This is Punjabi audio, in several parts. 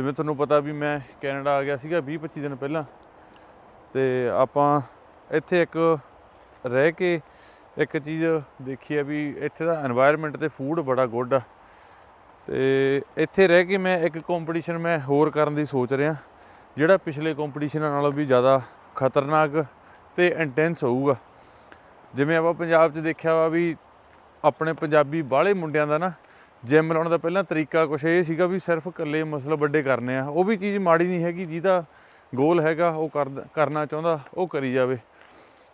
ਜਿਵੇਂ ਤੁਹਾਨੂੰ ਪਤਾ ਵੀ ਮੈਂ ਕੈਨੇਡਾ ਆ ਗਿਆ ਸੀਗਾ 20 25 ਦਿਨ ਪਹਿਲਾਂ। ਤੇ ਆਪਾਂ ਇੱਥੇ ਇੱਕ ਰਹਿ ਕੇ ਇੱਕ ਚੀਜ਼ ਦੇਖੀ ਆ ਵੀ ਇੱਥੇ ਦਾ এনवायरमेंट ਤੇ ਫੂਡ ਬੜਾ ਗੁੱਡ ਆ। ਤੇ ਇੱਥੇ ਰਹਿ ਕੇ ਮੈਂ ਇੱਕ ਕੰਪੀਟੀਸ਼ਨ ਮੈਂ ਹੋਰ ਕਰਨ ਦੀ ਸੋਚ ਰਿਹਾ, ਜਿਹੜਾ ਪਿਛਲੇ ਕੰਪੀਟੀਸ਼ਨਾਂ ਨਾਲੋਂ ਵੀ ਜ਼ਿਆਦਾ ਖਤਰਨਾਕ ਤੇ ਇੰਟੈਂਸ ਹੋਊਗਾ। ਜਿਵੇਂ ਆਪਾਂ ਪੰਜਾਬ 'ਚ ਦੇਖਿਆ ਵਾ ਵੀ ਆਪਣੇ ਪੰਜਾਬੀ ਬਾਹਲੇ ਮੁੰਡਿਆਂ ਦਾ ਨਾ ਜਿਮ ਲਾਉਣ ਦਾ ਪਹਿਲਾਂ ਤਰੀਕਾ ਕੁਛ ਇਹ ਸੀਗਾ ਵੀ ਸਿਰਫ ਇਕੱਲੇ ਮਸਲ ਵੱਡੇ ਕਰਨੇ ਆ। ਉਹ ਵੀ ਚੀਜ਼ ਮਾੜੀ ਨਹੀਂ ਹੈਗੀ, ਜਿਹਦਾ ਗੋਲ ਹੈਗਾ, ਉਹ ਕਰਨਾ ਚਾਹੁੰਦਾ, ਉਹ ਕਰੀ ਜਾਵੇ।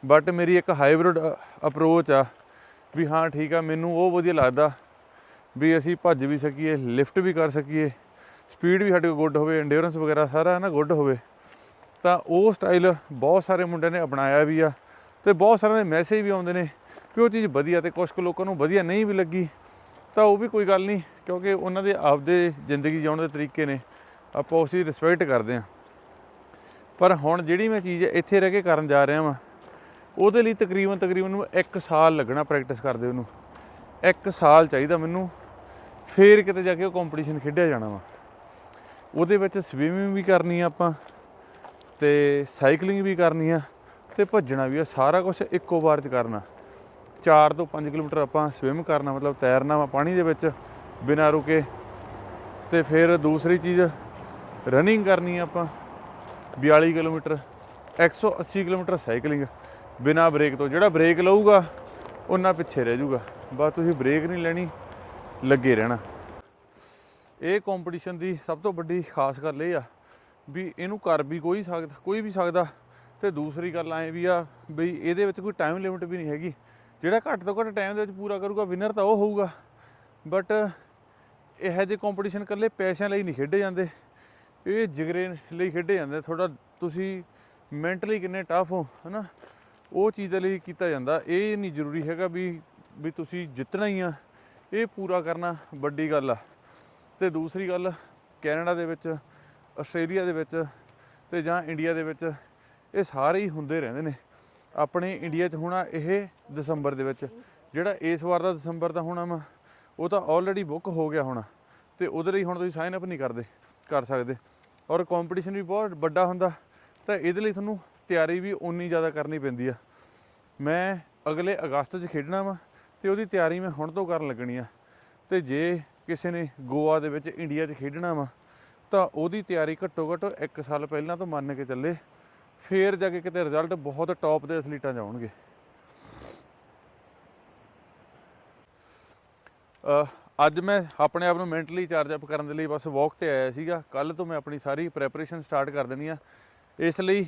ਬਟ ਮੇਰੀ ਇੱਕ ਹਾਈਬ੍ਰਿਡ ਅਪਰੋਚ ਆ ਵੀ ਹਾਂ, ਠੀਕ ਆ, ਮੈਨੂੰ ਉਹ ਵਧੀਆ ਲੱਗਦਾ ਵੀ ਅਸੀਂ ਭੱਜ ਵੀ ਸਕੀਏ ਲਿਫਟ ਵੀ ਕਰ ਸਕੀਏ ਸਪੀਡ ਵੀ ਸਾਡੇ ਕੋਲ ਗੁੱਡ ਹੋਵੇ ਐਂਡਿਓਰੈਂਸ ਵਗੈਰਾ ਸਾਰਾ ਨਾ ਗੁੱਡ ਹੋਵੇ। ਤਾਂ ਉਹ ਸਟਾਈਲ ਬਹੁਤ ਸਾਰੇ ਮੁੰਡਿਆਂ ਨੇ ਅਪਣਾਇਆ ਵੀ ਆ ਤੇ ਬਹੁਤ ਸਾਰਿਆਂ ਦੇ ਮੈਸੇਜ ਵੀ ਆਉਂਦੇ ਨੇ ਵੀ ਉਹ ਚੀਜ਼ ਵਧੀਆ ਤੇ ਕੁਝ ਕੁ ਲੋਕਾਂ ਨੂੰ ਵਧੀਆ ਨਹੀਂ ਵੀ ਲੱਗੀ। ਤਾਂ ਉਹ ਵੀ ਕੋਈ ਗੱਲ ਨਹੀਂ, ਕਿਉਂਕਿ ਉਹਨਾਂ ਦੇ ਆਪਦੇ ਜ਼ਿੰਦਗੀ ਜਿਉਣ ਦੇ ਤਰੀਕੇ ਨੇ, ਆਪਾਂ ਉਸੇ ਰਿਸਪੈਕਟ ਕਰਦੇ ਹਾਂ। ਪਰ ਹੁਣ ਜਿਹੜੀ ਮੈਂ ਚੀਜ਼ ਇੱਥੇ ਰਹਿ ਕੇ ਕਰਨ ਜਾ ਰਿਹਾ ਵਾਂ, ਉਹਦੇ ਲਈ ਤਕਰੀਬਨ ਤਕਰੀਬਨ ਨੂੰ 1 ਸਾਲ ਲੱਗਣਾ ਪ੍ਰੈਕਟਿਸ ਕਰਦੇ ਉਹਨੂੰ 1 ਸਾਲ ਚਾਹੀਦਾ ਮੈਨੂੰ, ਫੇਰ ਕਿਤੇ ਜਾ ਕੇ ਉਹ ਕੰਪੀਟੀਸ਼ਨ ਖੇਡਿਆ ਜਾਣਾ ਵਾ। ਉਹਦੇ ਵਿੱਚ ਸਵੀਮਿੰਗ ਵੀ ਕਰਨੀ ਆ ਆਪਾਂ, ਤੇ ਸਾਈਕਲਿੰਗ ਵੀ ਕਰਨੀ ਆ, ਤੇ ਭੱਜਣਾ ਵੀ ਆ, ਸਾਰਾ ਕੁਝ ਇੱਕੋ ਵਾਰ ਚ ਕਰਨਾ। 4 ਤੋਂ 5 ਕਿਲੋਮੀਟਰ ਆਪਾਂ ਸਵਿਮ ਕਰਨਾ, ਮਤਲਬ ਤੈਰਨਾ ਵਾ ਪਾਣੀ ਦੇ ਵਿੱਚ ਬਿਨਾਂ ਰੁਕੇ। ਤੇ ਫਿਰ ਦੂਸਰੀ ਚੀਜ਼ ਰਨਿੰਗ ਕਰਨੀ ਆਪਾਂ 42 ਕਿਲੋਮੀਟਰ 180 ਕਿਲੋਮੀਟਰ ਸਾਈਕਲਿੰਗ ਬਿਨਾਂ ਬ੍ਰੇਕ ਤੋਂ। ਜਿਹੜਾ ਬ੍ਰੇਕ ਲਊਗਾ ਉਹਨਾਂ ਪਿੱਛੇ ਰਹਿ ਜਾਊਗਾ। ਬਸ ਤੁਸੀਂ ਬ੍ਰੇਕ ਨਹੀਂ ਲੈਣੀ, ਲੱਗੇ ਰਹਿਣਾ। ਇਹ ਕੰਪੀਟੀਸ਼ਨ ਦੀ ਸਭ ਤੋਂ ਵੱਡੀ ਖਾਸ ਗੱਲ ਇਹ ਆ ਵੀ ਇਹਨੂੰ ਕਰ ਵੀ ਕੋਈ ਸਕਦਾ, ਕੋਈ ਵੀ ਸਕਦਾ। ਤੇ ਦੂਸਰੀ ਗੱਲ ਐ ਵੀ ਆ ਵੀ ਇਹਦੇ ਵਿੱਚ ਕੋਈ ਟਾਈਮ ਲਿਮਿਟ ਵੀ ਨਹੀਂ ਹੈਗੀ। ਜਿਹੜਾ ਘੱਟ ਤੋਂ ਘੱਟ ਟਾਈਮ ਦੇ ਵਿੱਚ ਪੂਰਾ ਕਰੂਗਾ ਵਿਨਰ ਤਾਂ ਉਹ ਹੋਊਗਾ। ਬਟ ਇਹੋ ਜਿਹੇ ਕੰਪੀਟੀਸ਼ਨ ਇਕੱਲੇ ਪੈਸਿਆਂ ਲਈ ਨਹੀਂ ਖੇਡੇ ਜਾਂਦੇ। ਇਹ ਜਿਗਰੇ ਲਈ ਖੇਡੇ ਜਾਂਦੇ। ਥੋੜਾ ਤੁਸੀਂ ਮੈਂਟਲੀ ਕਿੰਨੇ ਟਫ ਹੋ, ਹਨਾ? ਉਹ ਚੀਜ਼ ਦੇ ਲਈ ਕੀਤਾ ਜਾਂਦਾ। ਇਹ ਨਹੀਂ ਜ਼ਰੂਰੀ ਹੈਗਾ ਵੀ ਵੀ ਤੁਸੀਂ ਜਿੱਤਣਾ ਹੀ ਆ। ਇਹ ਪੂਰਾ ਕਰਨਾ ਵੱਡੀ ਗੱਲ ਆ। ਤੇ ਦੂਸਰੀ ਗੱਲ, ਕੈਨੇਡਾ ਦੇ ਵਿੱਚ, ਆਸਟ੍ਰੇਲੀਆ ਦੇ ਵਿੱਚ ਤੇ ਜਾਂ ਇੰਡੀਆ ਦੇ ਵਿੱਚ, ਇਹ ਸਾਰੇ ਹੀ ਹੁੰਦੇ ਰਹਿੰਦੇ ਨੇ। ਆਪਣੇ ਇੰਡੀਆ 'ਚ ਹੋਣਾ ਇਹ ਦਸੰਬਰ ਦੇ ਵਿੱਚ। ਜਿਹੜਾ ਇਸ ਵਾਰ ਦਾ ਦਸੰਬਰ ਦਾ ਹੋਣਾ ਵਾ ਉਹ ਤਾਂ ਆਲਰੇਡੀ ਬੁੱਕ ਹੋ ਗਿਆ ਹੋਣਾ। ਤੇ ਉਹਦੇ ਲਈ ਹੁਣ ਤੁਸੀਂ ਸਾਈਨ ਅਪ ਨਹੀਂ ਕਰਦੇ, ਕਰ ਸਕਦੇ। ਔਰ ਕੰਪੀਟੀਸ਼ਨ ਵੀ ਬਹੁਤ ਵੱਡਾ ਹੁੰਦਾ, ਤਾਂ ਇਹਦੇ ਲਈ ਤੁਹਾਨੂੰ ਤਿਆਰੀ ਵੀ ਉਨੀ ਜ਼ਿਆਦਾ ਕਰਨੀ ਪੈਂਦੀ ਆ। ਮੈਂ ਅਗਲੇ ਅਗਸਤ 'ਚ ਖੇਡਣਾ ਵਾ, ਤੇ ਉਹਦੀ ਤਿਆਰੀ ਮੈਂ ਹੁਣ ਤੋਂ ਕਰਨ ਲੱਗਣੀ ਆ। ਤੇ ਜੇ ਕਿਸੇ ਨੇ ਗੋਆ ਦੇ ਵਿੱਚ ਇੰਡੀਆ 'ਚ ਖੇਡਣਾ ਵਾ, ਤਾਂ ਉਹਦੀ ਤਿਆਰੀ ਘੱਟੋ ਘੱਟ 1 ਸਾਲ ਪਹਿਲਾਂ ਤੋਂ ਮੰਨ ਕੇ ਚੱਲੇ। ਫੇਰ ਜਾ ਕੇ ਕਿਤੇ ਰਿਜ਼ਲਟ ਬਹੁਤ ਟੌਪ ਦੇ ਐਥਲੀਟਾਂ 'ਚ ਅੱਜ ਮੈਂ ਆਪਣੇ ਆਪ ਨੂੰ ਮੈਂਟਲੀ ਚਾਰਜ ਅਪ ਕਰਨ ਦੇ ਲਈ ਬਸ ਵਾਕ ਤੇ ਆਇਆ ਸੀਗਾ। ਕੱਲ ਤੋਂ ਮੈਂ ਆਪਣੀ ਸਾਰੀ ਪ੍ਰੈਪਰੇਸ਼ਨ ਸਟਾਰਟ ਕਰ ਦੇਣੀ ਆ। ਇਸ ਲਈ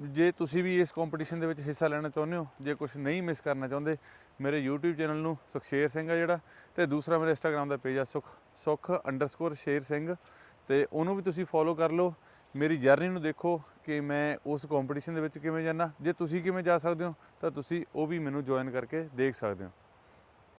ਜੇ ਤੁਸੀਂ ਵੀ ਇਸ ਕੰਪੀਟੀਸ਼ਨ ਦੇ ਵਿੱਚ ਹਿੱਸਾ ਲੈਣਾ ਚਾਹੁੰਦੇ ਹੋ, ਜੇ ਕੁਝ ਨਹੀਂ ਮਿਸ ਕਰਨਾ ਚਾਹੁੰਦੇ, ਮੇਰੇ YouTube ਚੈਨਲ ਨੂੰ ਸੁਖਸ਼ੇਰ ਸਿੰਘ ਆ ਜਿਹੜਾ ਤੇ ਦੂਸਰਾ ਮੇਰੇ Instagram ਦਾ ਪੇਜ ਆ ਸੁਖ ਸੁਖ ਅੰਡਰਸਕੋਰ ਸ਼ੇਰ ਸਿੰਘ ਤੇ ਉਹਨੂੰ ਵੀ ਤੁਸੀਂ ਫੋਲੋ ਕਰ ਲਓ। ਮੇਰੀ ਜਰਨੀ ਨੂੰ ਦੇਖੋ ਕਿ ਮੈਂ ਉਸ ਕੰਪੀਟੀਸ਼ਨ ਦੇ ਵਿੱਚ ਕਿਵੇਂ ਜਾਣਾ ਜੇ ਤੁਸੀਂ ਕਿਵੇਂ ਜਾ ਸਕਦੇ ਹੋ, ਤਾਂ ਤੁਸੀਂ ਉਹ ਵੀ ਮੈਨੂੰ ਜੁਆਇਨ ਕਰਕੇ ਦੇਖ ਸਕਦੇ ਹੋ।